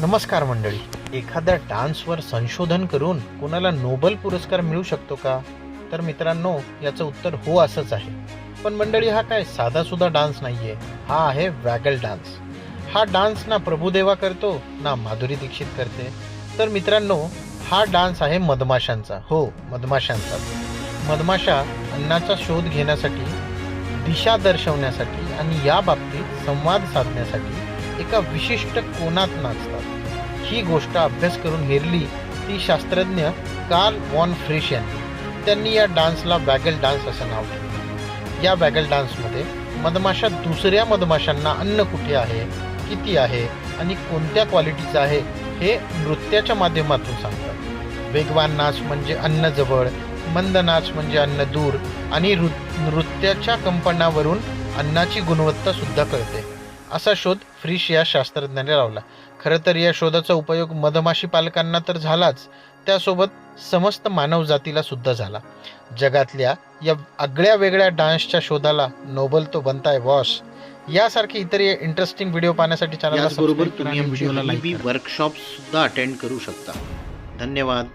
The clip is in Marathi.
नमस्कार मंडळी. एखाद्या डान्सवर संशोधन करून कोणाला नोबल पुरस्कार मिळू शकतो का? तर मित्रांनो याचं उत्तर हो असंच आहे. पण मंडळी हा काय साधासुद्धा डान्स नाहीये. हा आहे वॅगल डान्स. हा डान्स ना प्रभुदेवा करतो ना माधुरी दीक्षित करते. तर मित्रांनो हा डान्स आहे मधमाशांचा. हो मधमाशांचा. मधमाशा अन्नाचा शोध घेण्यासाठी दिशा दर्शवण्यासाठी आणि या बाबतीत संवाद साधण्यासाठी एका विशिष्ट कोणात नाचतात. ही गोष्ट अभ्यास करून हेरली ती शास्त्रज्ञ कार्ल वॉन फ्रिश यांनी त्यांनी या डान्सला बॅगल डान्स असं नाव दिलं या बॅगल डान्समध्ये मधमाशा दुसऱ्या मधमाशांना अन्न कुठे आहे किती आहे आणि कोणत्या क्वालिटीचं आहे हे नृत्याच्या माध्यमातून सांगतात. वेगवान नाच म्हणजे अन्न जवळ मंद नाच म्हणजे अन्न दूर आणि नृत्याच्या कंपनावरून अन्नाची गुणवत्ता सुद्धा कळते. असा शोध फ्रिश या शास्त्रज्ञाने लावला. खरं तर या शोधाचा उपयोग मधमाशी पालकांना तर झालाच त्यासोबत समस्त मानव जातीला सुद्धा झाला. जगातल्या या आगळ्या वेगळ्या डान्सच्या शोधाला नोबल तो बनताय बॉस. यासारखे इतर इंटरेस्टिंग व्हिडिओ पाहण्यासाठी सबस्क्राईब करा तुम्ही. वर्कशॉप सुद्धा अटेंड करू शकता. धन्यवाद.